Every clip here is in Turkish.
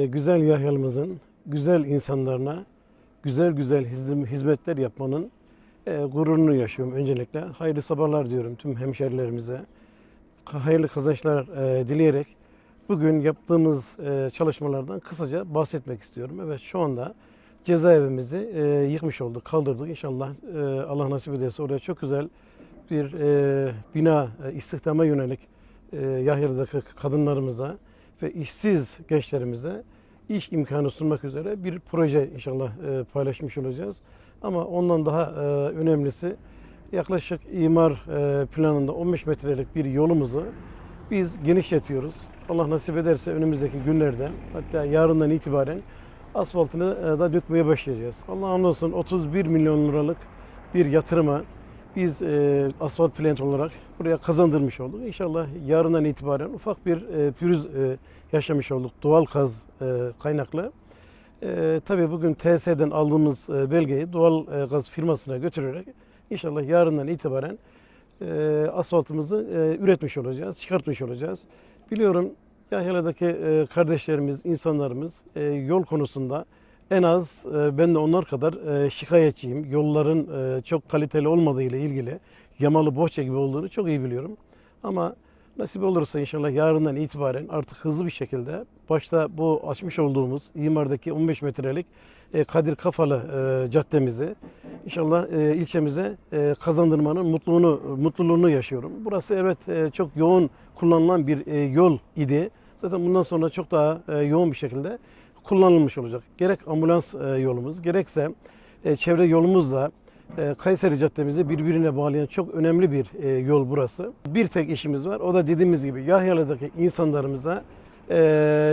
E, Güzel Yahya'mızın güzel insanlarına güzel güzel hizm- hizmetler yapmanın e, gururunu yaşıyorum öncelikle. Hayırlı sabahlar diyorum tüm hemşerilerimize. Hayırlı kazançlar e, dileyerek bugün yaptığımız çalışmalardan kısaca bahsetmek istiyorum. Evet şu anda cezaevimizi yıkmış olduk, kaldırdık. İnşallah Allah nasip ederse oraya çok güzel bir bina istihdama yönelik Yahya'daki kadınlarımıza ve işsiz gençlerimize iş imkanı sunmak üzere bir proje inşallah e, paylaşmış olacağız. Ama ondan daha e, önemlisi yaklaşık imar e, planında 15 metrelik bir yolumuzu biz genişletiyoruz. Allah nasip ederse önümüzdeki günlerde hatta yarından itibaren asfaltını da dökmeye başlayacağız. Allah olsun 31 milyon liralık bir yatırıma biz e, asfalt plant olarak buraya kazandırmış olduk. İnşallah yarından itibaren ufak bir e, pürüz e, yaşamış olduk doğal gaz e, kaynaklı. E, tabii bugün TSE'den aldığımız e, belgeyi doğal e, gaz firmasına götürerek inşallah yarından itibaren e, asfaltımızı e, üretmiş olacağız, çıkartmış olacağız. Biliyorum Yahya'daki e, kardeşlerimiz, insanlarımız e, yol konusunda en az e, ben de onlar kadar e, şikayetçiyim. Yolların e, çok kaliteli olmadığı ile ilgili yamalı bohça gibi olduğunu çok iyi biliyorum. Ama nasip olursa inşallah yarından itibaren artık hızlı bir şekilde başta bu açmış olduğumuz imardaki 15 metrelik Kadir Kafalı caddemizi inşallah ilçemize kazandırmanın mutluluğunu mutluluğunu yaşıyorum. Burası evet çok yoğun kullanılan bir yol idi. Zaten bundan sonra çok daha yoğun bir şekilde kullanılmış olacak. Gerek ambulans e, yolumuz gerekse e, çevre yolumuzla e, Kayseri Caddemizi birbirine bağlayan çok önemli bir yol burası. Bir tek işimiz var. O da dediğimiz gibi Yahyalı'daki insanlarımıza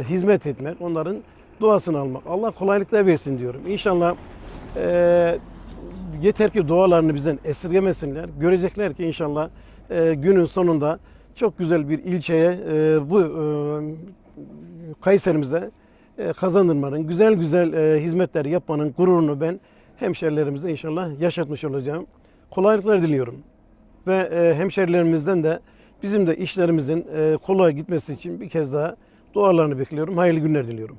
hizmet etmek, onların duasını almak. Allah kolaylıklar versin diyorum. İnşallah yeter ki dualarını bizden esirgemesinler. Görecekler ki inşallah günün sonunda çok güzel bir ilçeye bu Kayserimize kazandırmanın, güzel güzel e, hizmetler yapmanın gururunu ben hemşerilerimize inşallah yaşatmış olacağım. Kolaylıklar diliyorum. Ve e, hemşerilerimizden de bizim de işlerimizin e, kolay gitmesi için bir kez daha dualarını bekliyorum. Hayırlı günler diliyorum.